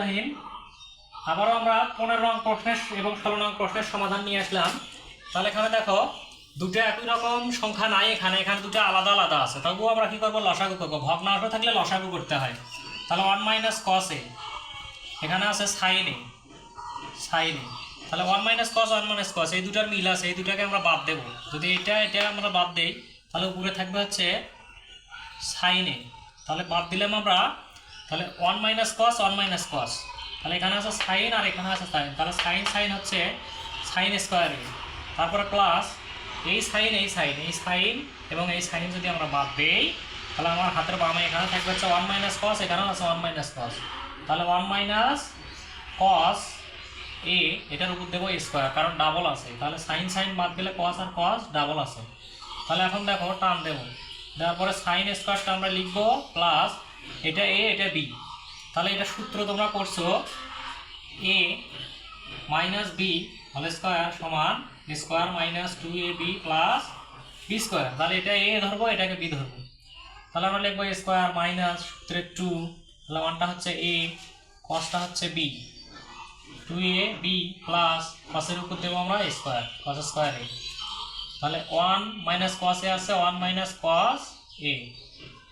রহিম, আবারও আমরা পনেরো নং প্রশ্নের এবং ষোলো নং প্রশ্নের সমাধান নিয়ে আসলাম। তাহলে এখানে দেখো, দুটো একই রকম সংখ্যা নাই এখানে এখানে দুটো আলাদা আলাদা আছে। তবুও আমরা কি করব? লসাগু করব। ভগ্নাংশ থাকলে লসাগু করতে হয়। তাহলে ওয়ান মাইনাস কস এখানে আছে সাইন সাইন তাহলে one minus cos one minus cos এই দুটার মিল আছে, এই দুটাকে আমরা বাদ দেবো। যদি এটা এটা আমরা বাদ দেই, তাহলে উপরে থাকবে হচ্ছে সাইন তাহলে বাদ দিলাম আমরা তাহলে one minus cos one minus cos তাহলে এখানে আছে সাইন আর এখানে আছে সাইন তাহলে সাইন সাইন হচ্ছে সাইন স্কোয়ার তারপরে প্লাস এই সাইন এই সাইন এই সাইন এবং এই সাইন যদি আমরা বাদ দেই, তাহলে আমার হাতের বামে এখানে থাকবে হচ্ছে ওয়ান মাইনাস কস এখানেও আছে ওয়ান মাইনাস কস তাহলে ওয়ান মাইনাস কস এ এটার উপর দেবো স্কোয়ার কারণ ডাবল আছে। তাহলে সাইন সাইন বাদ দিলে কস আর কস ডাবল আছে। তাহলে এখন দেখো, টান দেবো। দেওয়ার পরে সাইন স্কোয়ারটা আমরা লিখব প্লাস এটা এ এটা বি তাহলে এটা সূত্র তোমরা করছ A minus B whole square সমান square minus two A B plus B square তাহলে এটা এ ধরবো, এটাকে বি ধরবো। তাহলে আমরা লিখব স্কোয়ার মাইনাস সূত্রে টু তাহলে ওয়ানটা হচ্ছে এ কসটা হচ্ছে B two A B plus কসের উপর দেবো আমরা স্কোয়ার কস স্কোয়ার এ তাহলে ওয়ান মাইনাস কস এ আছে ওয়ান মাইনাস কস এ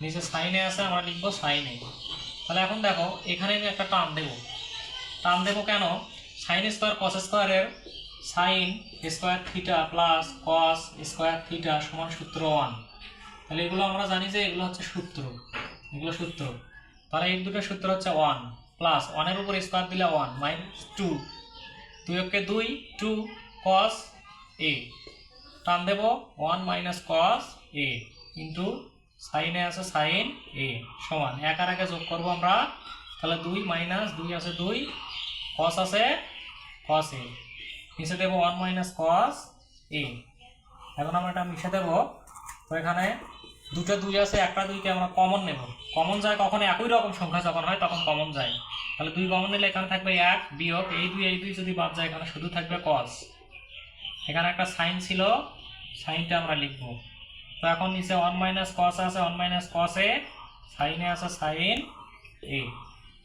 নিচে সাইনে আছে, আমরা লিখব সাইনে তাহলে এখন দেখো, এখানে আমি একটা টার্ম দেবো। টার্ম দেবো কেন? সাইন স্কোয়ার কস স্কোয়ারের sine square theta plus cos square theta সমান সূত্র ওয়ান তাহলে এগুলো আমরা জানি যে এগুলো হচ্ছে সূত্র। এগুলো সূত্র। তাহলে এই দুটো সূত্র হচ্ছে ওয়ান প্লাস ওয়ানের উপর স্কোয়ার দিলে ওয়ান মাইনাস টু দুই ওকে দুই টু কস এ টান দেব one minus cos A into সাইনে আছে সাইন এ, সমান। এক আর একে যোগ করব আমরা, তাহলে দুই মাইনাস দুই আছে দুই কস আছে কস এ। মিশে দেবো ওয়ান মাইনাস কস এ। এখন আমরা এটা মিশে দেবো। তো এখানে দুটো দুই আছে, একটা দুইকে আমরা কমন নেব। কমন যায় কখন একই রকম সংখ্যা যখন হয়, তখন কমন যায়। তাহলে দুই কমন নিলে এখানে থাকবে এক বিয়োগ, এই দুই এই দুই যদি বাদ যায়, এখানে শুধু থাকবে কস এখানে একটা সাইন ছিল, সাইনটা আমরা লিখব। তো এখন নিচে ওয়ান মাইনাস কস আছে ওয়ান মাইনাস কস এ সাইনে আছে সাইন এ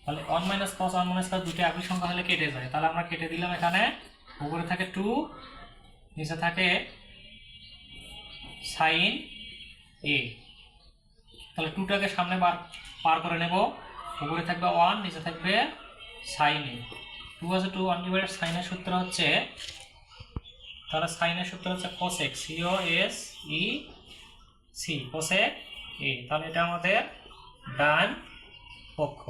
তাহলে one minus cos one minus cos দুটো একই সংখ্যা হলে কেটে যায়। তাহলে আমরা কেটে দিলাম এখানে। উপরে থাকে টু নিচে থাকে সাইন এ তাহলে টুটাকে সামনে বার পার করে নেব। উপরে থাকবে ওয়ান নিচে থাকবে সাইন এ টু আছে টু ওয়ান ডিভাইডেড সাইনের সূত্র হচ্ছে, তাহলে সাইনের সূত্র হচ্ছে cosec C O S E C cosec A তাহলে এটা আমাদের ডান পক্ষ